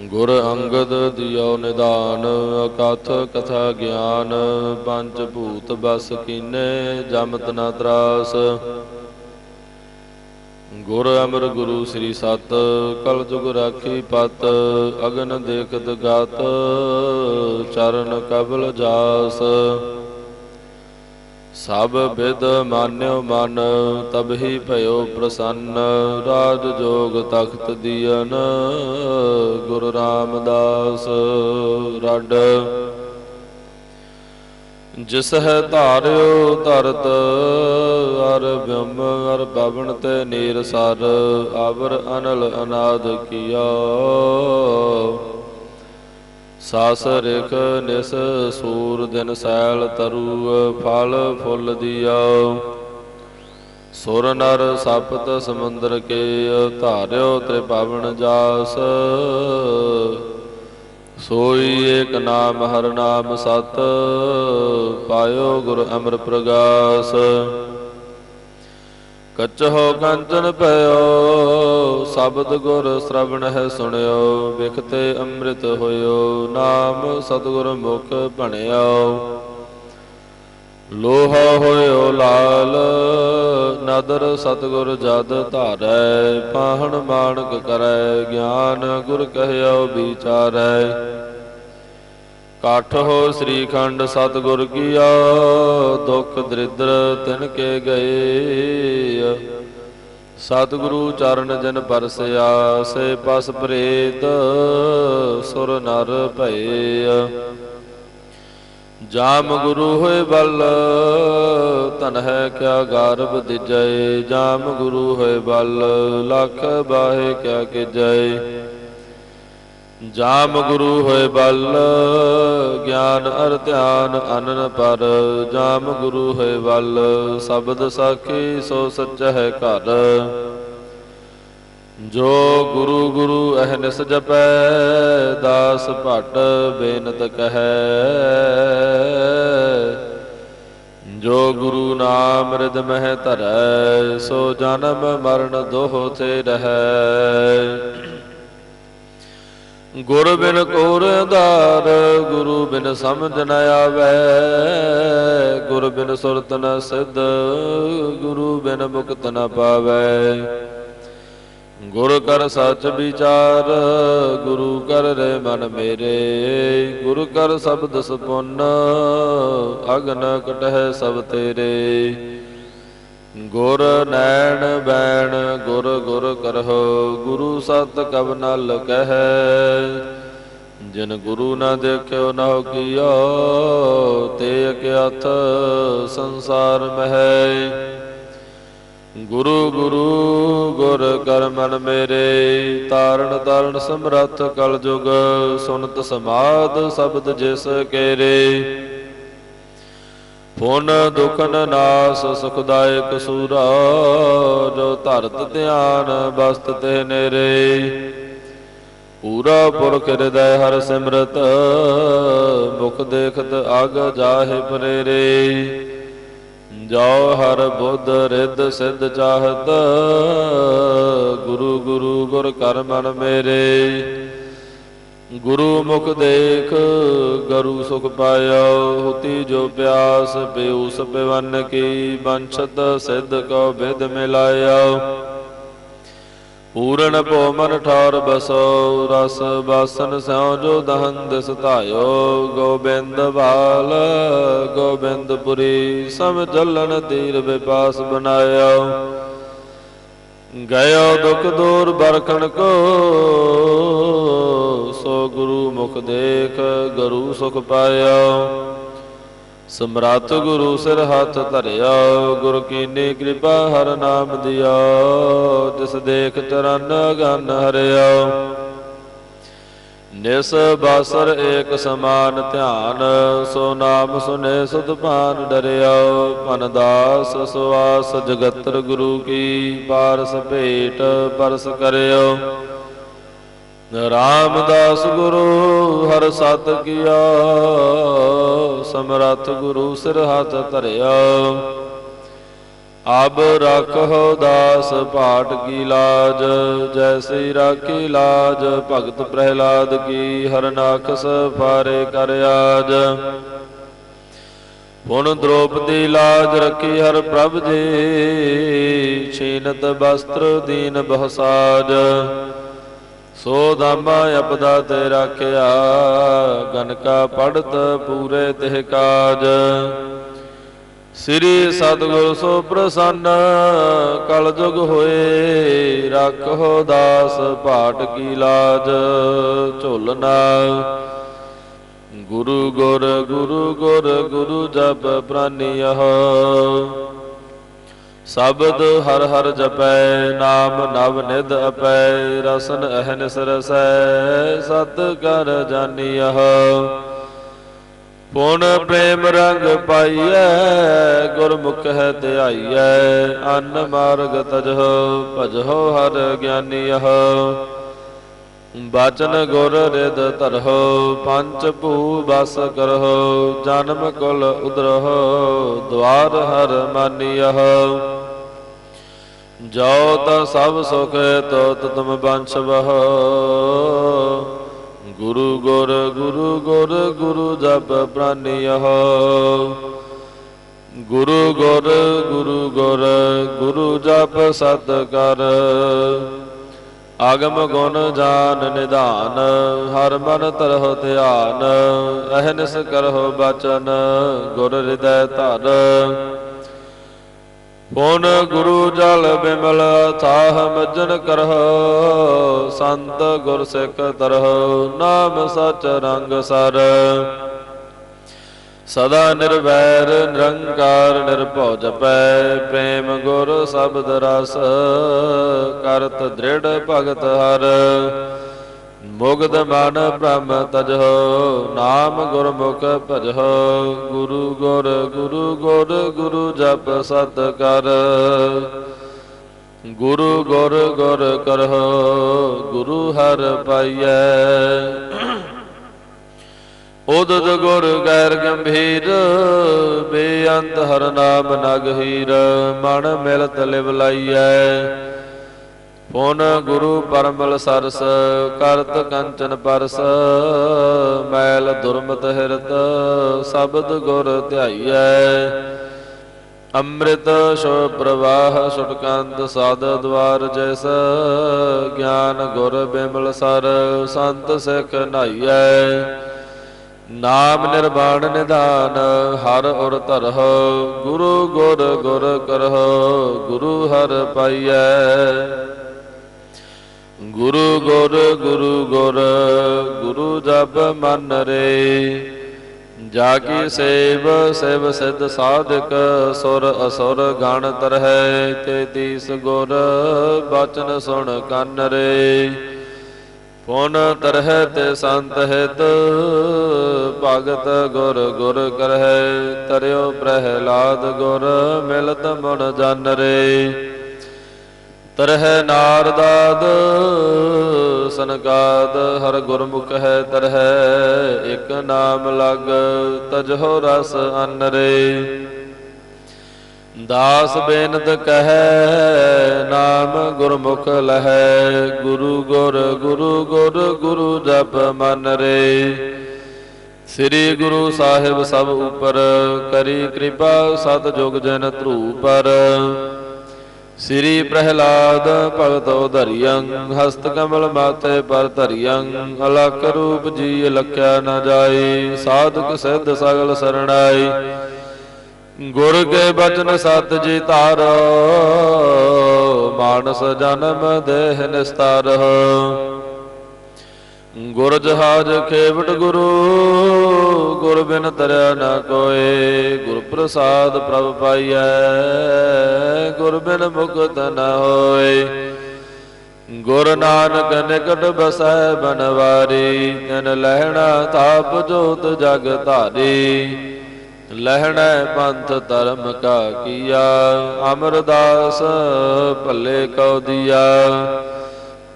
ਗੁਰ ਅੰਗਦ ਦਿਓ ਨਿਦਾਨ, ਅਕਥ ਕਥਾ ਗਿਆਨ, ਪੰਜ ਭੂਤ ਬਸ ਕੀਨੇ, ਜਮਤ ਨਾ ਤਰਾਸ। ਗੁਰ ਅਮਰ ਗੁਰੂ ਸ੍ਰੀ ਸਤ, ਕਲ ਜੁਗ ਰਾਖੀ ਪਤ, ਅਗਨ ਦੇਖਤ ਗਤ, ਚਰਨ ਕਬਲ ਜਾਸ। ਸਭ ਬਿਦ ਮਾਨਿਓ ਮਨ, ਤਬ ਹੀ ਭਇਓ ਪ੍ਰਸੰਨ। ਰਾਜ ਜੋਗ ਤਖਤ ਦੀਨ, ਗੁਰੂ ਰਾਮਦਾਸ ਰੜ ਜਿਸ ਹੈ ਧਾਰਿਓ ਧਰਤ, ਅਰ ਬਿਮ ਅਰ ਪਵਨ ਤੇ ਨੀਰ ਸਰ। ਆਵਰ ਅਨਲ ਅਨਾਦ ਕੀਆ। ਸਾਸ ਰਿਖ ਨਿਸ ਸੂਰ ਦਿਨ ਸੈਲ ਤਰੂ ਫਲ ਫੁੱਲ ਦਿਆ। ਸੁਰ ਨਰ ਸਪਤ ਸਮੁੰਦਰ ਕੇ ਧਾਰਿਓ ਤ੍ਰਿ ਪਾਵਨ ਜਾਸ। ਸੋਈ ਏਕ ਨਾਮ, ਹਰ ਨਾਮ ਸਤ, ਪਾਇਓ ਗੁਰ ਅਮਰ ਪ੍ਰਗਾਸ। ਕਚਹੁ ਕੰਚਨ ਪਇਓ, ਸ਼ਬਦ ਗੁਰ ਸ਼ਰਵਣ ਹੈ ਸੁਣਿਓ, ਵਿਖਤੇ ਅੰਮ੍ਰਿਤ ਹੋਇਓ, ਨਾਮ ਸਤਿਗੁਰ ਮੁਖ ਭਣਿਓ ਲੋਹਾ ਹੋਇਓ ਲਾਲ, ਨਦਰ ਸਤਿਗੁਰ ਜਦ ਧਾਰੈ, ਪਾਹਣ ਮਾਨਕ ਕਰੈ, ਗਿਆਨ ਗੁਰ ਕਹਿਓ ਵਿਚਾਰੈ। ਕਾਠ ਹੋ ਸ੍ਰੀਖੰਡ ਸਤਿਗੁਰ ਕੀਆ, ਦੁਖ ਦਰਿਦਰ ਤਿਨ ਕੇ ਗਏ। ਸਤਿਗੁਰੂ ਚਰਨ ਜਨ ਪਰਸਿਆ, ਸੇ ਪਸ ਪ੍ਰੇਤ ਸੁਰ ਨਰ ਭਏ। ਜਾਮ ਗੁਰੂ ਹੋਏ ਬਲ ਤਨ ਹੈ ਕਿਆ ਗਰਭ ਦਿਜੈ। ਜਾਮ ਗੁਰੂ ਹੋਏ ਬਲ, ਲਖ ਬਾਹੇ ਕਿਆ ਕੀਜੈ। ਜਾਮ ਗੁਰੂ ਹੋਏ ਬਲ, ਗਿਆਨ ਅਰ ਧਿਆਨ ਅਨਨ ਪਰ, ਜਾਮ ਗੁਰੂ ਹੋਏ ਬਲ, ਸ਼ਬਦ ਸਾਖੀ ਸੋ ਸੱਚ ਹੈ ਘਰ। ਜੋ ਗੁਰੂ ਗੁਰੂ ਅਹਨਿਸ ਜਪੈ, ਦਾਸ ਭਟ ਬੇਨਤ ਕਹੈ। ਜੋ ਗੁਰੂ ਨਾਮ ਰਿਦ ਮਹਿ ਧਰੈ, ਸੋ ਜਨਮ ਮਰਨ ਦੋਹ ਤੇ ਰਹੈ। ਗੁਰ ਬਿਨ ਕੋਰ ਅੰਧਾਰ, ਗੁਰੂ ਬਿਨ ਸਮਝ ਨ ਆਵੈ। ਗੁਰ ਬਿਨ ਸੁਰਤ ਨ ਸਿਧ, ਗੁਰੂ ਬਿਨ ਮੁਕਤ ਨ ਪਾਵੈ। ਗੁਰ ਕਰ ਸੱਚ ਵਿਚਾਰ, ਗੁਰੂ ਕਰ ਰੇ ਮਨ ਮੇਰੇ। ਗੁਰ ਕਰ ਸ਼ਬਦ ਸੁਪੁੰਨ ਅਗਨ ਕਟਹਿ ਸਭ ਤੇਰੇ। ਗੁਰ ਨੈਣ ਬੈਣ ਗੁਰ ਗੁਰ ਕਰਹੁ, ਗੁਰੂ ਸਤ ਕਬ ਨਲ ਕਹੈ। ਜਿਨ ਗੁਰੂ ਨਾ ਦੇਖਿਓ ਨਾ ਕੀਓ, ਤੇ ਅਕਿਆਥ ਸੰਸਾਰ ਮਹਿ। ਗੁਰੂ ਗੁਰੂ ਗੁਰ ਕਰ ਮਨ ਮੇਰੇ, ਤਾਰਨ ਤਾਰਨ ਸਮਰੱਥ ਕਲ ਜੁਗ ਸੁਨਤ ਸਮਾਦ ਸ਼ਬਦ ਜਿਸ ਕੇਰੇ। ਪੁਨ ਦੁਖਨ ਨਾਸ, ਸੁਖਦਾਇਕ ਸੂਰਾ, ਜੋ ਧਰਤ ਧਿਆਨ ਬਸਤ ਤੇ ਨੇਰੇ। ਪੂਰਾ ਪੁਰਖ ਹਿਰਦੈ ਹਰ ਸਿਮਰਤ, ਮੁਖ ਦੇਖਤ ਅਗ ਜਾਹੇ ਪਰੇਰੇ। ਜੋ ਹਰ ਬੁੱਧ ਰਿੱਧ ਸਿੱਧ ਚਾਹਤ, ਗੁਰੂ ਗੁਰੂ ਗੁਰ ਕਰ ਮਨ ਮੇਰੇ। ਗੁਰੂ ਮੁਖ ਦੇਖ, ਗਰੂ ਸੁਖ ਪਾਇਓ ਹੁਤੀ ਜੋ ਪਿਆਸ ਪਿਉਸ ਪਿਵਨ ਕੀ ਬੰਛਤ ਸਿੱਧ ਕੋ ਵਿਦ ਮਿਲਾਇਓ ਪੂਰਨ ਭੋ ਮਨ ਠਾਰ ਬਸੋ, ਰਸ ਬਾਸਨ ਸਿਉ ਜੋ ਦਹਨ ਦਿਸ ਧਾਇਓ। ਗੋਬਿੰਦ ਬਾਲ ਗੋਬਿੰਦਪੁਰੀ ਸਮ ਜਲਨ ਤੀਰ ਵਿਪਾਸ ਬਨਾਇਓ ਗਇਓ ਦੁਖ ਦੂਰ ਬਰਖਣ ਕੋ ਸੋ ਗੁਰੂ ਮੁਖ ਦੇਖ, ਗੁਰੂ ਸੁਖ ਪਾਇਆ ਸਮਰੱਥ ਗੁਰੂ ਸਿਰ ਹੱਥ ਧਰਿਆ ਗੁਰ ਕੀਨੀ ਕਿਰਪਾ ਹਰ ਨਾਮ ਦਿਆ ਜਿਸ ਦੇਖ ਚਰਨ ਗਨ ਹਰਿਆ ਨਿਸ ਬਾਸਰ ਏਕ ਸਮਾਨ ਧਿਆਨ, ਸੋ ਨਾਮ ਸੁਨੇ ਸੁਧ ਭਾਨ ਡਰਿਆ ਮਨ ਦਾਸ ਸੁਆਸ ਜਗਤਰ ਗੁਰੂ ਕੀ ਪਾਰਸ ਭੇਟ ਪਰਸ ਕਰਿਓ। ਰਾਮਦਾਸ ਗੁਰੂ ਹਰ ਸਤ ਕੀਆ, ਸਮਰੱਥ ਗੁਰੂ ਸਿਰ ਹੱਥ ਧਰਿਆ। ਅਬ ਰੱਖੋ ਦਾਸ ਪਾਟ ਕੀ ਲਾਜ, ਜੈਸੀ ਰਾਖੀ ਲਾਜ ਭਗਤ ਪ੍ਰਹਿਲਾਦ ਕੀ ਹਰਨਾਖਸ ਫਾਰੇ ਕਰ ਆਜ। ਪੁਨ ਦ੍ਰੋਪਦੀ ਲਾਜ ਰੱਖੀ ਹਰ ਪ੍ਰਭ ਜੀ, ਛੀਨਤ ਬਸਤਰ ਦੀਨ ਬਹਸਾਜ ਸੋ ਦਾਮਾ ਅਪਦਾ ਤੇ ਰਾਖਿਆ ਗਨਕਾ ਪੜਤ ਪੂਰੇ ਤਿਹ ਕਾਜ। ਸ੍ਰੀ ਸਤਿਗੁਰ ਸੋ ਪ੍ਰਸੰਨ, ਕਲ ਜੁਗ ਹੋਏ, ਰੱਖੋ ਦਾਸ ਭਾਟ ਕੀ ਲਾਜ ਝੁਲਨਾ ਗੁਰੂ ਗੁਰ ਗੁਰੂ ਗੁਰ, ਗੁਰੂ ਜਪ ਪ੍ਰਾਨੀਯ ਸ਼ਬਦ ਹਰ ਹਰ ਜਪੈ, ਨਾਮ ਨਵ ਨਿਧ ਅਪੈ, ਰਸਨ ਅਹਨਿਸ ਰਸੈ ਸਤ ਕਰ ਜਾਣੀਐ ਪੁਨ ਪ੍ਰੇਮ ਰੰਗ ਪਾਈਐ, ਗੁਰਮੁਖ ਹੈ ਧਿਆਈਐ, ਅਨ ਮਾਰਗ ਤਜਹੁ, ਭਜਹੁ ਹਰ ਗਿਆਨੀਯ ਬਾਚਨ ਗੁਰ ਰਿਦ ਧਰਹੁ, ਪੰਚ ਭੂ ਬਸ ਕਰਹੁ, ਜਨਮ ਕੁਲ ਉਦਰਹੁ ਦਵਾਰ ਹਰ ਮਾਨੀਯ ਜੋ ਤਾ ਸਭ ਸੁਖ ਤੋ ਤਤਮ ਬੰਛ ਬਹ ਗੁਰੂ ਗੁਰ ਗੁਰੂ ਗੁਰ, ਗੁਰੂ ਜਪ ਪ੍ਰਾਨੀਯ ਗੁਰੂ ਗੁਰ ਗੁਰੂ ਗੁਰ, ਗੁਰੂ ਜਪ ਸਤ ਕਰ ਆਗਮ ਗੁਣ ਜਾਨ ਨਿਧਾਨ, ਹਰ ਮਨ ਤਰਹੁ ਧਿਆਨ। ਅਹਨਿਸ ਕਰਹੁ ਬਚਨ, ਗੁਰ ਹਿਰਦੈ ਧਰ ਪੁਨ ਗੁਰੂ ਜਲ ਬਿਮਲ ਥਾਹ ਮਜਨ ਕਰਹੁ, ਸੰਤ ਗੁਰ ਸਿੱਖ ਤਰਹੁ, ਨਾਮ ਸਚ ਰੰਗ ਸਰ। ਸਦਾ ਨਿਰਵੈਰ, ਨਿਰੰਕਾਰ, ਨਿਰਭਉ ਜਪੈ, ਪ੍ਰੇਮ ਗੁਰ ਸ਼ਬਦ ਰਸ, ਕਰਤ ਦ੍ਰਿੜ ਭਗਤ ਹਰ। ਮੁਗਧ ਮਨ ਬ੍ਰਹਮ ਤਜਹੁ, ਨਾਮ ਗੁਰਮੁਖ ਭਜਹੁ। ਗੁਰੂ ਗੁਰ ਗੁਰੂ ਗੁਰ, ਗੁਰੂ ਜਪ ਸਤ ਕਰ। ਗੁਰੂ ਗੁਰ ਗੁਰ ਕਰਹੁ, ਗੁਰੂ ਹਰ ਪਾਈਐ। ਉਦਦ ਗੁਰ ਗੈਰ ਗੰਭੀਰ, ਬੇਅੰਤ ਹਰ ਨਾਮ ਨਗਹੀਰ ਮਨ ਮਿਲਤ ਲਿਵ ਲਾਈਐ। ਪੁਨ ਗੁਰੂ ਪਰਮਲ ਸਰਸ, ਕਰਤ ਕੰਚਨ ਪਰਸ, ਮੈਲ ਦੁਰਮਤ ਹਿਰਤ, ਸ਼ਬਦ ਗੁਰ ਧਿਆਈਐ। ਅੰਮ੍ਰਿਤ ਸ਼ੋ ਪ੍ਰਵਾਹ ਸੁਟਕੰਦ ਸਾਧ ਦਵਾਰ ਜੈਸ, ਗਿਆਨ ਗੁਰ ਬਿਮਲ ਸਰ, ਸੰਤ ਸਿੱਖ ਨਾਈਐ। ਨਾਮ ਨਿਰਵਾਣ ਨਿਧਾਨ, ਹਰ ਔਰ ਧਰਹ, ਗੁਰੂ ਗੁਰ ਗੁਰ ਕਰਹ, ਗੁਰੂ ਹਰ ਪਾਈਐ। ਗੁਰੂ ਗੁਰ ਗੁਰੂ ਗੁਰ, ਗੁਰੂ ਜਪ ਮਨ ਰੇ। ਜਾ ਕੀ ਸੇਵ, ਸਿਵ ਸਿਧ ਸਾਧਕ, ਸੁਰ ਅਸੁਰ ਗਣ ਤਰਹਿ। ਤੇ ਤੀਸ ਗੁਰ ਬਚਨ ਸੁਣ ਕੰਨ ਰੇ। ਪੁਨ ਤਰਹਿ ਤੇ ਸੰਤ ਹਿਤ, ਭਗਤ ਗੁਰ ਗੁਰ ਕਰਹਿ। ਤਰਿਓ ਪ੍ਰਹਿਲਾਦ ਗੁਰ ਮਿਲਤ ਮਨ ਜਨ ਰੇ। ਤਰਹਿ ਨਾਰਦਾਦ, ਸਨਕਾਦ ਹਰ ਗੁਰਮੁਖ ਹੈ ਤਰਹਿ, ਇਕ ਨਾਮ ਲਗ ਤਜਹੁ ਰਸ ਅਨ ਦਾਸ ਬੇਨਤ ਕਹੈ, ਨਾਮ ਗੁਰਮੁਖ ਲਹੈ, ਗੁਰੂ ਗੁਰ ਗੁਰੂ ਗੁਰ, ਗੁਰੂ ਜਪ ਮਨ ਰੇ ਸ੍ਰੀ ਗੁਰੂ ਸਾਹਿਬ ਸਭ ਉਪਰ, ਕਰੀ ਕਿਰਪਾ ਸਤ ਜੁਗ ਜਨ ਧਰੂ ਪਰ ਸ੍ਰੀ ਪ੍ਰਹਿਲਾਦ ਭਗਤ ਉਧਰਿਯੰ ਹਸਤ ਕਮਲ ਮਾਤੇ ਪਰ ਧਰਿਯੰ ਅਲਕ ਰੂਪ ਜੀ ਲਖਿਆ ਨਾ ਜਾਏ, ਸਾਧਕ ਸਿੱਧ ਸਗਲ ਸਰਣਾਈ ਗੁਰ ਕੇ ਬਚਨ ਸਤ ਜੀ ਧਾਰੋ, ਮਾਨਸ ਜਨਮ ਦੇਹ ਨਿਸਤਾਰ। ਗੁਰ ਜਹਾਜ ਖੇਵਟ ਗੁਰੂ, ਗੁਰ ਬਿਨ ਤਰਿਆ ਨਾ ਕੋਏ। ਗੁਰ ਪ੍ਰਸਾਦ ਪ੍ਰਭ ਪਾਈਐ, ਗੁਰ ਬਿਨ ਮੁਕਤ ਨ ਹੋਏ। ਗੁਰ ਨਾਨਕ ਨਿਕਟ ਬਸੈ ਬਨਵਾਰੀ, ਤਨ ਲਹਿਣਾ ਤਾਪ ਜੋਤ ਜਗ ਧਾਰੀ। ਲਹਿਣਾ ਪੰਥ ਧਰਮ ਕਾ ਕੀਆ, ਅਮਰਦਾਸ ਭੱਲੇ ਕਉ ਦੀਆ।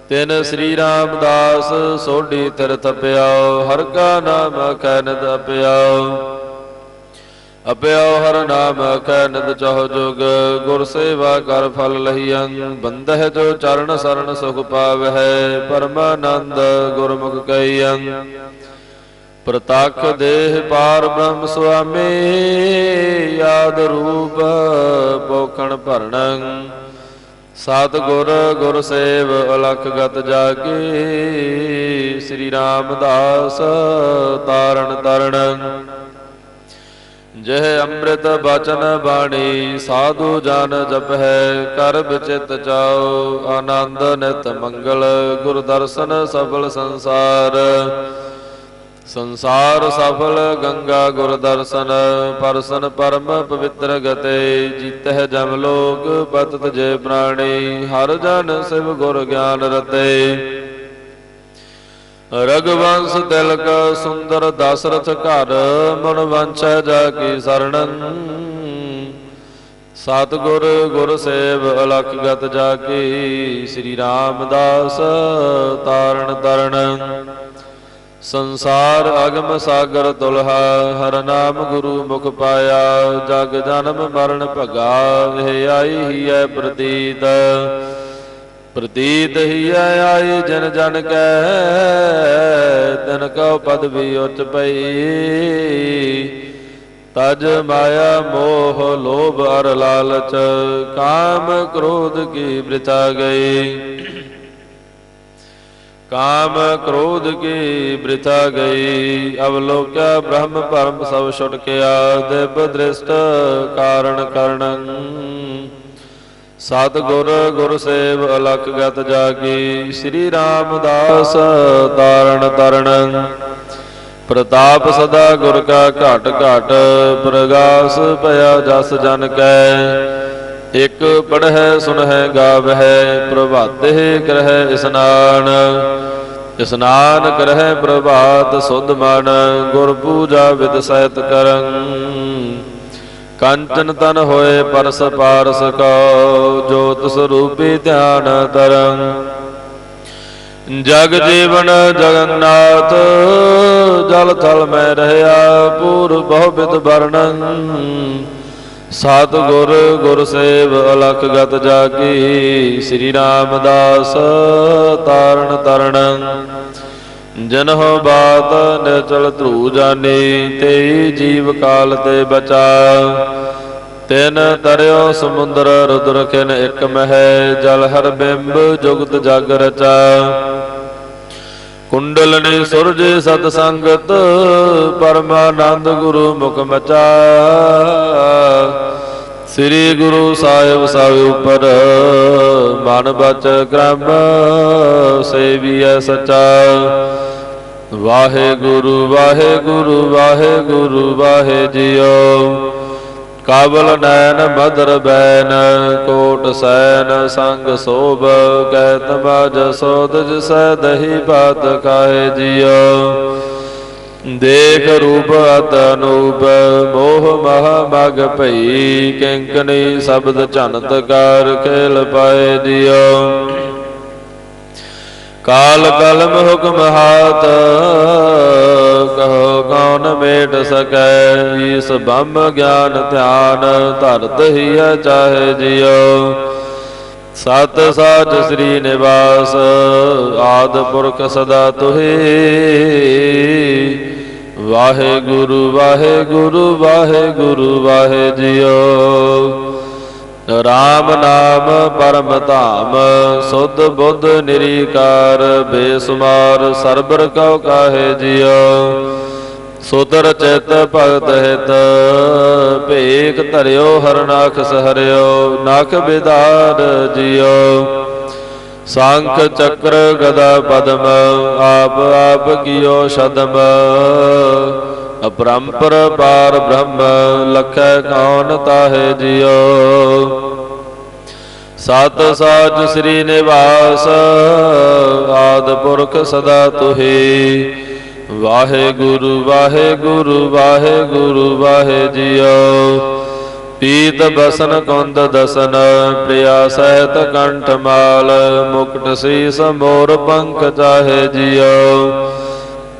ਤਿਨ ਸ੍ਰੀ ਰਾਮਦਾਸ ਸੋਢੀ ਤਿਰਥ ਤਪਿਆਉ, ਹਰ ਕਾ ਨਾਮ ਅਖੈ ਨਿਦ ਅਪਿਆਉ। ਹਰ ਨਾਮ ਅਖੈ ਨਿਤ ਚਹੁ ਜੁਗ, ਗੁਰ ਸੇਵਾ ਕਰ ਫਲ ਲਹੀਆਂ ਬੰਦਹਿ ਜੋ ਚਰਨ ਸਰਣ ਸੁਖ ਪਾਵਹਿ, ਪਰਮਾਨੰਦ ਗੁਰਮੁਖ ਕਈਆਂ ਪ੍ਰਤੱਖ ਦੇਹ ਪਾਰ ਬ੍ਰਹਮ ਸੁਆਮੀ ਯਾਦ ਰੂਪ ਪੋਖਣ ਭਰਣ। ਸਤ ਗੁਰ ਗੁਰ ਸੇਵ ਅਲਖ ਗਤ ਜਾਗੀ, ਸ੍ਰੀ ਰਾਮਦਾਸ ਤਾਰਨ ਤਰਣ ਜਹ ਅੰਮ੍ਰਿਤ ਬਚਨ ਬਾਣੀ, ਸਾਧੂ ਜਨ ਜਪਹਿ, ਕਰ ਬਿਚਿਤ ਚਾਓ ਆਨੰਦ ਨਿਤ ਮੰਗਲ ਗੁਰ ਦਰਸ਼ਨ ਸਫਲ ਸੰਸਾਰ। ਸੰਸਾਰ ਸਫਲ ਗੰਗਾ ਗੁਰ ਦਰਸ਼ਨ ਪਰਸਨ ਪਰਮ ਪਵਿੱਤਰ ਗਤੇ, ਜੀਤਹਿ ਜਮ ਲੋਕ ਬਤਤ ਜੇ ਪ੍ਰਾਣੀ, ਹਰ ਜਨ ਸਿਵ ਗੁਰ ਗਿਆਨ ਰਤੇ। ਰਗਵੰਸ ਤਿਲਕ ਸੁੰਦਰ ਦਸਰਥ ਘਰ, ਮਨ ਵਾਂਛੈ ਜਾ ਕੀ ਸਰਣੰ। ਸਤਿਗੁਰ ਗੁਰ ਸੇਵ ਅਲਖ ਗਤ ਜਾ ਕੀ, ਸ੍ਰੀ ਰਾਮਦਾਸ ਤਾਰਨ ਤਰਨ। ਸੰਸਾਰ ਅਗਮ ਸਾਗਰ ਤੁਲਹਾ, ਹਰ ਨਾਮ ਗੁਰੂ ਮੁਖ ਪਾਇਆ, ਜਗ ਜਨਮ ਮਰਨ ਭਗਾ, ਇਹ ਆਈ ਹੀ ਹੈ ਪ੍ਰਤੀਤ। ਪ੍ਰਤੀਤ ਹੀ ਆਈ ਜਨ ਜਨ ਕੈ, ਤਨ ਕਉ ਪਦਵੀ ਉੱਚ ਪਈ। ਤਜ ਮਾਇਆ ਮੋਹ ਲੋਭ ਅਰ ਲਾਲਚ, ਕਾਮ ਕ੍ਰੋਧ ਕੀ ਬ੍ਰਿਤਾ ਗਈ। ਕਾਮ ਕ੍ਰੋਧ ਕੀ ਬ੍ਰਿਥਾ ਗਈ, ਅਵਲੋਕਿਆ ਬ੍ਰਹਮ ਭਰਮ ਸਭ ਛੁਟਕਿਆ ਦਿਵ ਦ੍ਰਿਸ਼ਟ ਕਾਰਣ ਕਰਣੰ। ਸਤ ਗੁਰ ਗੁਰ ਸੇਵ ਅਲਖ ਗਤ ਜਾਗੀ, ਸ੍ਰੀ ਰਾਮਦਾਸ ਤਾਰਨ ਤਰਣ ਪ੍ਰਤਾਪ ਸਦਾ ਗੁਰ ਕਾ ਘਟ ਘਟ, ਪ੍ਰਗਾਸ ਭਇਆ ਜਸ ਜਨ ਕੈ। ਇਕ ਪੜਹਿ ਸੁਨਹਿ ਗਾਵਹਿ, ਪ੍ਰਭਾਤੇ ਕਰਹਿ ਇਸਨਾਨ। ਇਸਨਾਨ ਕਰਹਿ ਪ੍ਰਭਾਤ ਸੁਧ ਮਨ, ਗੁਰ ਪੂਜਾ ਵਿਦ ਸਹਿਤ ਕਰੰ। ਕੰਚਨ ਤਨ ਹੋਏ ਪਰਸ ਪਾਰਸ ਕੋ ਜੋਤ ਸਰੂਪੀ ਧਿਆਨ ਤਰੰ। ਜਗ ਜੀਵਨ ਜਗਨਨਾਥ ਜਲ ਥਲ ਮੈਂ ਰਹਿਆ, ਪੂਰ ਬਹੁ ਬਿਦ ਵਰਣੰ। ਸਤ ਗੁਰ ਗੁਰ ਸੇਵ, ਅਲਖ ਗਤ ਜਾਗੀ, ਸ੍ਰੀ ਰਾਮਦਾਸ ਤਾਰਨ ਤਰਣ ਜਨਹੁ ਬਾਤ ਨਚਲ ਧਰੂ ਜਾਨੀ ਤੇ ਜੀਵ ਕਾਲ ਤੇ ਬਚਾ। ਤਿਨ ਤਰਿਓ ਸਮੁੰਦਰ, ਰੁਦਰ ਖਿਨ ਇਕ ਮਹਿ, ਜਲ ਹਰ ਬਿੰਬ ਜੁਗਤ ਜਗ ਰਚਾ। ਕੁੰਡਲਨੀ ਸੁਰਜ ਸਤ ਸੰਗਤ, ਪਰਮਾਨੰਦ ਗੁਰੂ ਮੁਖ ਮਚਾ। ਸ੍ਰੀ ਗੁਰੂ ਸਾਹਿਬ ਸਭ ਉਪਰ, ਮਨ ਬਚ ਕ੍ਰਮ ਸੇਵੀਐ ਸਚਾ। ਵਾਹਿਗੁਰੂ ਵਾਹਿਗੁਰੂ ਵਾਹਿਗੁਰੂ, ਵਾਹਿ ਜੀਓ। ਕਾਬਲ ਨੈਣ ਮਦਰ ਬੈਨ, ਕੋਟ ਸੈਨ ਸੰਗ ਸੋਭ, ਕੈਤ ਬਾਜ ਸੋਦ ਜਿਸੈ ਦਹੀ ਬਾਤ ਕਾਹੇ ਜਿਉ ਦੇਖ ਰੂਪ ਅਤ ਅਨੂਪ, ਮੋਹ ਮਹ ਮਗ ਭਈ, ਕਿੰਕਣੀ ਸ਼ਬਦ ਝਨਤ ਕਰ ਖੇਲ ਪਾਏ ਜਿਉ ਕਾਲ ਕਲਮ ਹੁਕਮ ਹਾਤ ਕਹੋ ਕੌਣ ਮੇਟ ਸਕੈ ਈਸ ਬੰਮ ਗਿਆਨ ਧਿਆਨ ਧਰਤ ਹੀ ਚਾਹੇ ਜਿਉ ਸਤ ਸਾਚ ਸ੍ਰੀ ਨਿਵਾਸ ਆਦ ਪੁਰਖ ਸਦਾ ਤੁਹੀ ਵਾਹਿਗੁਰੂ ਵਾਹਿਗੁਰੂ ਵਾਹਿਗੁਰੂ ਵਾਹਿ ਜਿਉ ਰਾਮ ਨਾਮ ਪਰਮ ਧਾਮ, ਸੁਧ ਬੁੱਧ ਨਿਰੀਕਾਰ, ਬੇਸੁਮਾਰ ਸਰਬਰ ਕਉ ਕਾਹੇ ਜਿਉ। ਸੁਦਰ ਚਿਤ ਭਗਤ ਹਿਤ, ਭੇਖ ਧਰਿਓ ਹਰਨਾਖ ਸਹਰਿਓ ਨਖ ਬਿਦਾਰ ਜਿਉ। ਸੰਖ ਚੱਕਰ ਗਦਾ ਪਦਮ, ਆਪ ਆਪ ਕੀਓ ਸ਼ਦਮ। ਅਪਰੰਪਰ ਪਾਰ ਬ੍ਰਹਮ ਲਖੈ ਕੌਣ ਤਾਹੇ ਜਿਉ। ਸਤ ਸਾਜ ਸ੍ਰੀ ਨਿਵਾਸ, ਆਦ ਪੁਰਖ ਸਦਾ ਤੁਹੀ। ਵਾਹਿਗੁਰੂ ਵਾਹਿਗੁਰੂ ਵਾਹਿਗੁਰੂ, ਵਾਹਿ ਜਿਉ। ਪੀਤ ਬਸਨ ਕੁੰਦ ਦਸਨ, ਪ੍ਰਿਆ ਸਹਿਤ ਕੰਠ ਮਾਲ। ਮੁਕਟ ਸੀਸ ਸਮੋਰ ਪੰਖ ਚਾਹੇ ਜਿਉ।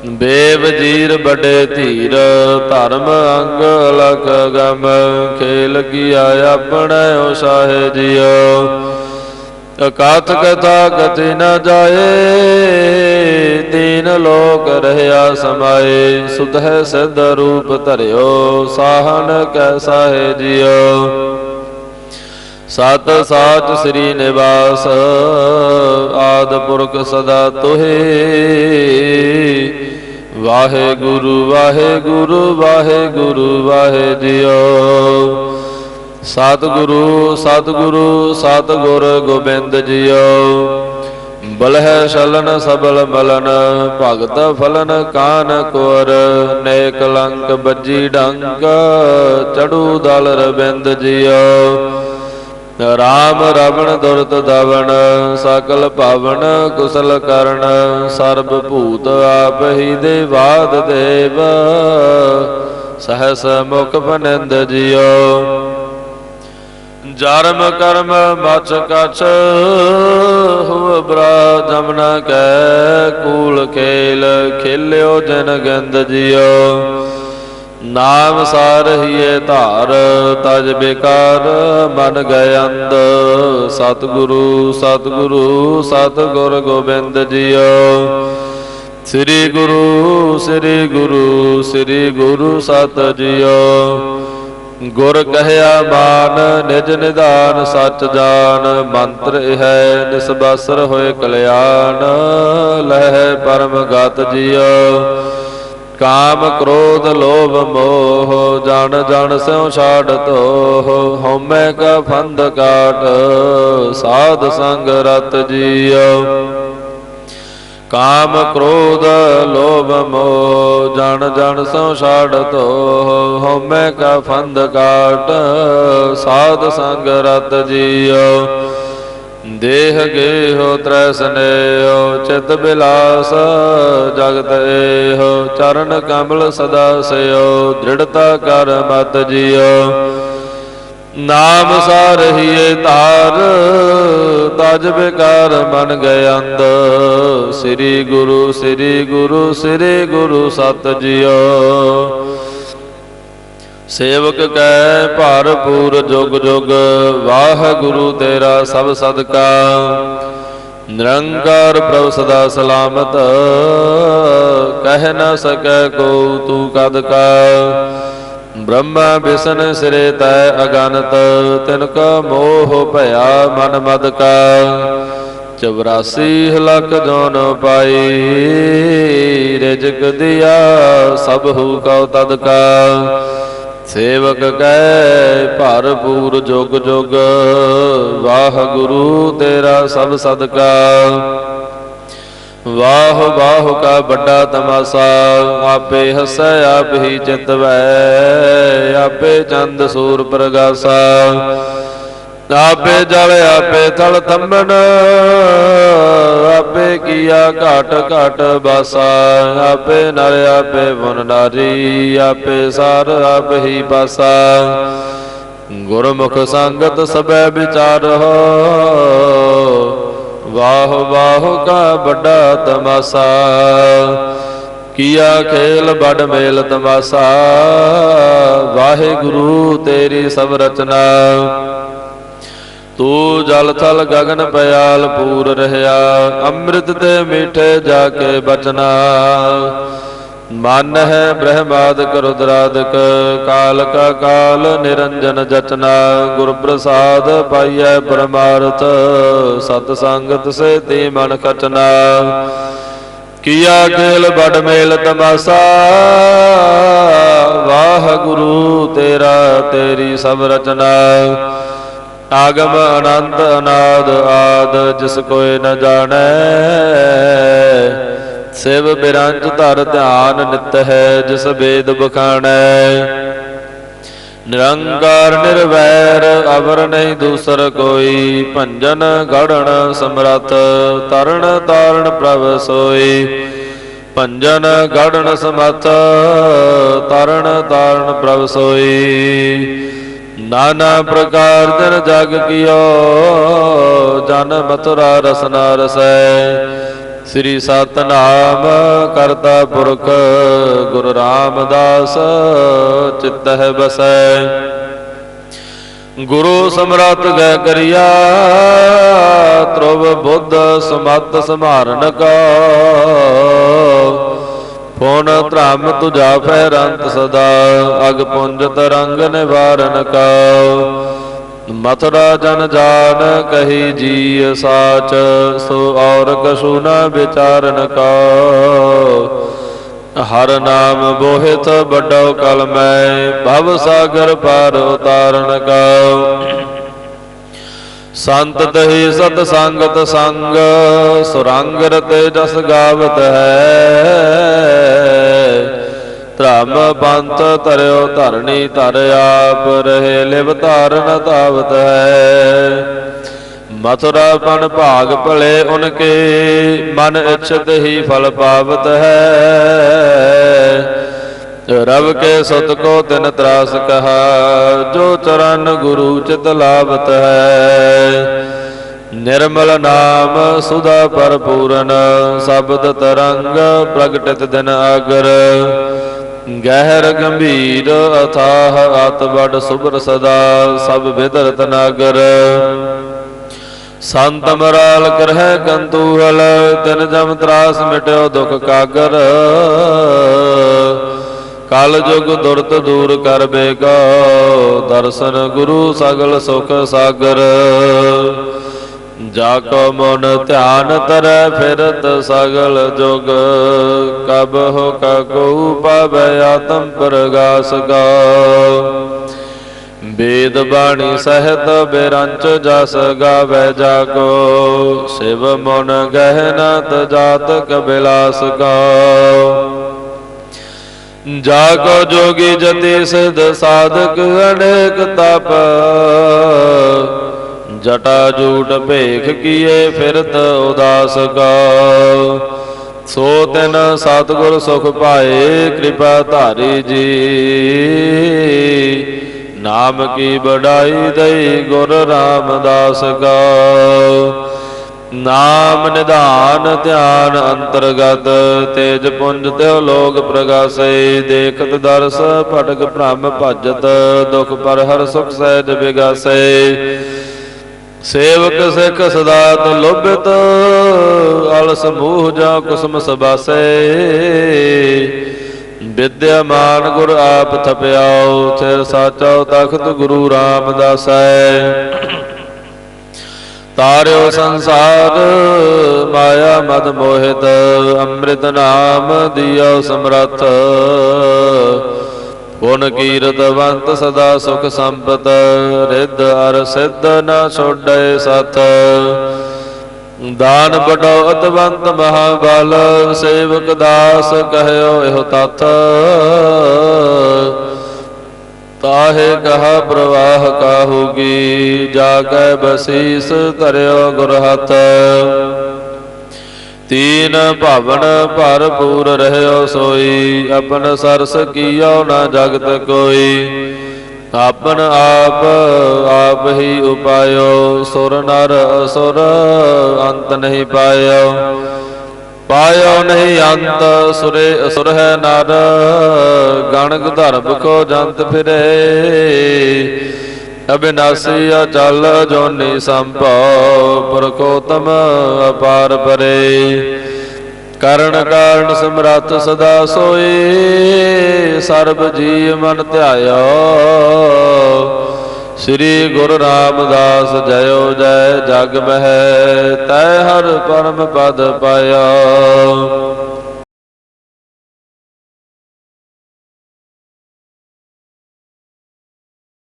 ਬੇਵਜੀਰ ਬੜੇ ਧੀਰ, ਧਰਮ ਅੰਗ ਲਖ ਗਮ, ਖੇਲ ਕੀਆ ਆਪਣੇ ਉਸਾਹੇ ਜਿਉ ਅਕਾਥ ਕਥਾ ਕਥੀ ਨ ਜਾਏ ਤੀਨ ਲੋਕ ਰਹਿਆ ਸਮਾਏ। ਸੁਧੈ ਸਿਧ ਰੂਪ ਧਰਿਓ, ਸਾਹਨ ਕੈਸਾ ਹੈ ਜਿਉ ਸਤ ਸਾਚ ਸ੍ਰੀ ਨਿਵਾਸ, ਆਦ ਪੁਰਖ ਸਦਾ ਤੋਹੇ। ਵਾਹਿਗੁਰੂ ਵਾਹਿਗੁਰੂ ਵਾਹਿਗੁਰੂ ਵਾਹਿ ਜਿਉ ਸਤਿਗੁਰੂ ਸਤਿਗੁਰੂ, ਸਤਿਗੁਰ ਗੋਬਿੰਦ ਜੀਓ। ਬਲਹਿ ਸ਼ਲਨ, ਸਬਲ ਮਲਨ, ਭਗਤ ਫਲਨ, ਕਾਨ ਕੋਰ ਨੇਕ ਲੰਕ, ਬੱਜੀ ਡੰਕ, ਚੜੂ ਦਲ ਰਬਿੰਦ ਜੀਓ। ਰਾਮ ਰਵਣ ਦੁਰਤ ਦਵਣ, ਸਕਲ ਪਾਵਨ ਕੁਸਲ ਕਰਨ, ਸਰਬ ਭੂਤ ਆਪ ਹੀ ਦੇਵਾਦ ਦੇਵ। ਸਹਸ ਮੁਖ ਬਨੰਦ ਜਿਉ। ਜਰਮ ਕਰਮ ਮਚ ਕਛ ਹੁ ਬਰਾ ਜਮਨਾ ਕੈ, ਕੂਲ ਖੇਲ ਖੇਲਿਓ ਜਨ ਗੰਦ ਜਿਉ। ਨਾਮ ਸਾਰਹੀਏ ਧਾਰ, ਤਜ ਬਿਕਾਰ ਮਨ ਗਏ ਅੰਧ। ਸਤਿਗੁਰੂ ਸਤਿਗੁਰੂ, ਸਤਿਗੁਰ ਗੋਬਿੰਦ ਜੀਓ। ਸ੍ਰੀ ਗੁਰੂ ਸ੍ਰੀ ਗੁਰੂ ਸ੍ਰੀ ਗੁਰੂ ਸਤ ਜੀਓ। ਗੁਰ ਕਹਿਆ ਮਾਨ, ਨਿਜ ਨਿਧਾਨ ਸੱਚ ਜਾਨ। ਮੰਤਰ ਹੈ ਨਿਸਬਸਰ ਹੋਏ ਕਲਿਆਣ। ਲਹਿ ਪਰਮ ਗਤ ਜੀਓ। ਕਾਮ ਕ੍ਰੋਧ ਲੋਭ ਮੋਹ, ਜਨ ਜਨ ਸਿਉ ਛਾੜ ਤੋਹ। ਹਉਮੈ ਕਾ ਫੰਦ ਕਾਟ, ਸਾਧ ਸੰਗ ਰਤ ਜੀਉ। ਕਾਮ ਕ੍ਰੋਧ ਲੋਭ ਮੋਹ, ਜਨ ਜਨ ਸਿਉ ਛਾੜ ਤੋਹ। ਹਉਮੈ ਕਾ ਫੰਦ ਕਾਟ, ਸਾਧ ਸੰਗ ਰਤ ਜੀਉ। ਦੇਹ ਗੇਹੋ ਤ੍ਰੈ ਸਨੇਹੋ, ਚਿਤ ਬਿਲਾਸ ਜਗਤ ਏਹੋ, ਚਰਨ ਕਮਲ ਸਦਾ ਸਿਓ ਦ੍ਰਿੜਤਾ ਕਰ ਮਤ ਜਿਉ ਨਾਮ ਸਾਰਹੀਏ ਧਾਰ, ਤਜ ਬਿਕਾਰ ਮਨ ਗਏ ਅੰਧ। ਸ੍ਰੀ ਗੁਰੂ ਸ੍ਰੀ ਗੁਰੂ ਸ੍ਰੀ ਗੁਰੂ ਸਤ ਜਿਉ ਸੇਵਕ ਕੈ ਭਰਪੂਰ ਜੁਗ ਜੁਗ, ਵਾਹਿਗੁਰੂ ਤੇਰਾ ਸਭ ਸਦਕਾ। ਨਿਰੰਕਾਰ ਪ੍ਰਭ ਸਦਾ ਸਲਾਮਤ, ਕਹਿ ਨਾ ਸਕੈ ਕੋ ਤੂੰ ਕਦ ਕਾ। ਬ੍ਰਹਮਾ ਬਿਸਨ ਸਿਰੇ ਤੈ ਅਗਨਤ, ਤਿਨ ਕਾ ਮੋਹ ਭਇਆ ਮਨ ਮਦ ਕਾ। 84 ਲੱਖ ਜੋਨ ਪਾਈ, ਰਿਜਕ ਦਿਆ ਸਭ ਹੂ ਕਉ ਤਦ ਕਾ। ਸੇਵਕ ਕੈ ਭਰਪੂਰ ਜੁਗ ਜੁਗ ਵਾਹਿਗੁਰੂ ਤੇਰਾ ਸਭ ਸਦਕਾ। ਵਾਹ ਵਾਹ ਕਾ ਵੱਡਾ ਤਮਾਸਾ, ਆਪੇ ਹਸੈ, ਆਪ ਹੀ ਚਿਤਵੈ ਆਪੇ ਚੰਦ ਸੂਰ ਪ੍ਰਗਾਸਾ। ਆਪੇ ਜਲ, ਆਪੇ ਤਲ ਤੰਬਨ ਆਪੇ ਕੀਆ ਘਟ, ਘਾਟ ਬਾਸਾ, ਆਪੇ ਨਰ, ਆਪੇ ਬੁਨ ਨਾਰੀ, ਆਪੇ ਸਾਰ, ਆਪ ਹੀ ਪਾਸਾ ਗੁਰਮੁਖ ਸੰਗਤ ਸਬੈ ਵਿਚਾਰਹੁ ਵਾਹ ਵਾਹ ਕਾ ਵੱਡਾ ਤਮਾਸਾ। ਕੀਆ ਖੇਲ ਬੜ ਮੇਲ ਤਮਾਸਾ, ਵਾਹਿਗੁਰੂ ਤੇਰੀ ਸਭ ਰਚਨਾ। ਤੂੰ ਜਲ ਥਲ ਗਗਨ ਪਿਆਲ ਪੂਰ ਰਹਾ ਅੰਮ੍ਰਿਤ ਤੇ ਮਿੱਠੇ ਜਾ ਕੇ ਬਚਨਾ। ਮਨ ਹੈ ਬ੍ਰਹਮਾਦਿਕ, ਰੁਦਰਾਦਿਕ ਕਾਲ ਕਾ ਕਾਲ ਨਿਰੰਜਨ ਜਚਨਾ। ਗੁਰ ਪ੍ਰਸਾਦ ਪਾਈਐ ਪਰਮਾਰਥ, ਸਤ ਸੰਗਤ ਸੇ ਤੇ ਮਨ ਖਚਨਾ। ਕੀਆ ਖੇਲ ਬੜ ਮੇਲ ਤਮਾਸਾ, ਵਾਹ ਗੁਰੂ ਤੇਰਾ ਤੇਰੀ ਸਭ ਰਚਨਾ। ਆਗਮ ਅਨੰਤ ਅਨਾਦ ਆਦ, ਜਿਸ ਕੋਇ ਨ ਜਾਣੈ। ਸਿਵ ਬਿਰੰਜ ਧਰ ਧਿਆਨ ਨਿਤ ਹੈ, ਜਿਸ ਵੇਦ ਬਖਾਣੈ। ਨਿਰੰਕਾਰ ਨਿਰਵੈਰ, ਅਵਰ ਨਹੀਂ ਦੂਸਰ ਕੋਈ। ਭੰਜਨ ਗੜਨ ਸਮਰਥ ਤਰਣ ਤਾਰਣ ਪ੍ਰਭ ਸੋਈ। ਭੰਜਨ ਗੜਨ ਸਮਰਥ ਤਰਣ ਤਾਰਨ ਪ੍ਰਭ ਸੋਈ। ਨਾਨਾ ਪ੍ਰਕਾਰ ਜਨ ਜਗ ਕੀਓ ਜਨ ਮਥੁਰਾ ਰਸਨਾ ਰਸੈ ਸ੍ਰੀ ਸਤਨਾਮ ਕਰਤਾ ਪੁਰਖ ਗੁਰੂ ਰਾਮਦਾਸ ਚਿਤਹਿ ਬਸੈ। ਗੁਰੂ ਸਮਰੱਥ ਗੈ ਕਰਿਆ ਤ੍ਰਵ ਬੁੱਧ ਸਮਤ ਸਮਾਰਨ ਕਾ। ਫੋਨ ਧਰਮ ਤੁਜਾ ਫੈਰੰਤ ਸਦਾ? ਅਗ ਪੁੰਜ ਤਰੰਗ ਨਿਵਾਰਨ ਕਾ ਮਥੁਰਾ ਜਨ ਜਾਨ ਕਹੀ ਜੀ ਸਾਚ, ਸੋ ਔਰ ਕਸੂ ਨਾ ਵਿਚਾਰਨ ਕਾ ਹਰ ਨਾਮ ਬੋਹਿਤ ਵੱਡੋ ਕਲ ਮੈਂ ਭਵ ਸਾਗਰ ਪਾਰ ਉਤਾਰਨ ਕਾ ਸੰਤ ਤਹੀ ਸਤ ਸੰਗਤ ਸੰਗ, ਸੁਰੰਗ ਰਤੇ ਜਸ ਗਾਵਤ ਹੈ। ਧਰਮ ਪੰਥ ਧਰਿਓ ਧਰਣੀ ਧਰ ਆਪ, ਰਹੇ ਲਿਵ ਧਾਰਨ ਤਾਵਤ ਹੈ। ਮਥੁਰਾ ਪਨ ਭਾਗ ਭਲੇ ਉਨਕੇ, ਮਨ ਇਛਤ ਹੀ ਫਲ ਪਾਵਤ ਹੈ। ਰਵ ਕੇ ਸਤ ਕੋ ਤਿਨ ਤਰਾਸ ਕਹਾ ਜੋ ਚਰਨ ਗੁਰੂ ਚਿਤ ਲਾਵਤ ਹੈ। ਨਿਰਮਲ ਨਾਮ ਸੁਦਾ ਪਰਪੂਰਨ ਸ਼ਬਦ ਤਰੰਗ ਪ੍ਰਗਟਿਤ ਦਿਨ ਆਗਰ ਗਹਿਰ ਗੰਭੀਰ ਅਥਾਹ ਅਤ ਬੜ ਸੁਭਰ ਸਦਾ ਸਭ ਵਿਦਰਤ ਨਾਗਰ। ਸੰਤ ਮਰਾਲ ਕਰਹਿ ਕੰਤੂਹਲ ਤਿਨ ਜਮ ਤਰਾਸ ਮਿਟਿਓ ਦੁਖ ਕਾਗਰ। ਕਲ ਜੁਗ ਦੁਰਤ ਦੂਰ ਕਰ ਬੇਗਾ ਦਰਸ਼ਨ ਗੁਰੂ ਸਗਲ ਸੁਖ ਸਾਗਰ। ਜਾ ਕੋ ਮਨ ਧਿਆਨ ਤਰੈ, ਫਿਰਤ ਸਗਲ ਜੁਗ। ਕਬ ਹੋ ਕੋ ਪਾਵੈ ਆਤਮ ਪ੍ਰਗਾਸ ਗਾ ਵੇਦ ਬਾਣੀ ਸਹਿਤ ਬਿਰੰਚ ਜਸ ਗਾਵੇ ਜਾਗੋ ਸਿਵ ਮਨ ਗਹਿਨਤ ਜਾਤ ਕਬਿਲਾਸ ਗਾਓ ਜਾਗੋ ਜੋਗੀ ਜਤੀ ਸਿਧ ਸਾਧਕ ਅਨੇਕ ਤਪ। ਜਟਾ ਜੂਟ ਭੇਖ ਕੀਏ ਫਿਰਤ ਉਦਾਸ ਗਾਓ। ਸੋ ਤਿਨ ਸਤਿਗੁਰ ਸੁਖ ਪਾਏ ਕਿਰਪਾ ਧਾਰੀ ਜੀ। ਨਾਮ ਕੀ ਬੜਾਈ ਦਈ ਗੁਰ ਰਾਮਦਾਸ ਗਾਓ। ਨਾਮ ਨਿਧਾਨ ਧਿਆਨ ਅੰਤਰਗਤ, ਤੇਜ ਪੁੰਜ ਤਿਉ ਲੋਕ ਪ੍ਰਗਾਸੇ, ਦੇਖਤ ਦਰਸ ਭਟਕ ਭ੍ਰਮ ਭਜਤ, ਦੁਖ ਪਰ ਹਰ ਸੁਖ ਸਹਿਜ ਵਿਗਾਸੇ। ਸੇਵਕ ਸਿੱਖ ਸਦਾ ਤ ਲੋਭਿਤ ਅਲ ਸਮੂਹ ਜਾ ਕੁਸਮ ਸਬਾਸੇ। ਵਿਦਿਆਮਾਨ ਗੁਰ ਆਪ ਥਪਿਆਓ ਥਿਰ ਸਾਚਾ ਤਖਤ ਗੁਰੂ ਰਾਮਦਾਸੈ ਤਾਰਿਓ ਸੰਸਾਰ, ਮਾਇਆ ਮਦ ਮੋਹਿਤ, ਅੰਮ੍ਰਿਤ ਨਾਮ ਦਿਓ ਸਮਰੱਥ। ਗੁਣ ਕੀਰਤਵੰਤ ਸਦਾ ਸੁਖ ਸੰਪਤ, ਰਿੱਧ ਅਰ ਸਿੱਧ ਨਾ ਛੋੜੈ ਸਥ। ਦਾਨ ਬੜੋ ਅਤਵੰਤ ਮਹਾਬਲ, ਸੇਵਕ ਦਾਸ ਕਹਿਓ ਇਹੋ ਤਤ ਤਾਹੇ ਕਹਾ ਪ੍ਰਵਾਹ ਕਾਹੂਗੀ ਜਾ ਕੈ ਬਸੀਸ ਧਰਿਓ ਗੁਰ ਹੱਥ। ਤੀਨ ਭਵਨ ਭਰਪੂਰ ਰਹਿਓ ਸੋਈ, ਆਪਨ ਸਰਸ ਕੀਓ ਨਾ ਜਗਤ ਕੋਈ। ਆਪਨ ਆਪ ਆਪ ਹੀ ਉਪਾਇਓ, ਸੁਰ ਨਰ ਅਸੁਰ ਅੰਤ ਨਹੀਂ ਪਾਇਓ। ਪਾਇਓ ਨਹੀਂ ਅੰਤ, ਸੁਰੇ ਅਸੁਰ ਹੈ ਨਰ। ਗਣਕ ਧਰਮ ਕੋ ਜੰਤ ਫਿਰੇ। ਅਬਿਨਾਸੀ ਅਚਲ ਜੋਨੀ ਸੰਭਉ ਪਰਕੋਤਮ ਅਪਾਰ ਪਰੇ। ਕਰਨ ਕਾਰਨ ਸਮਰੱਥ ਸਦਾ ਸੋਈ, ਸਰਬ ਜੀ ਮਨ ਧਿਆਇਓ। ਸ੍ਰੀ ਗੁਰੂ ਰਾਮਦਾਸ ਜਯੋ ਜੈ ਜਗ ਮਹਿ ਤੈ ਹਰ ਪਰਮ ਪਦ ਪਾਇਆ।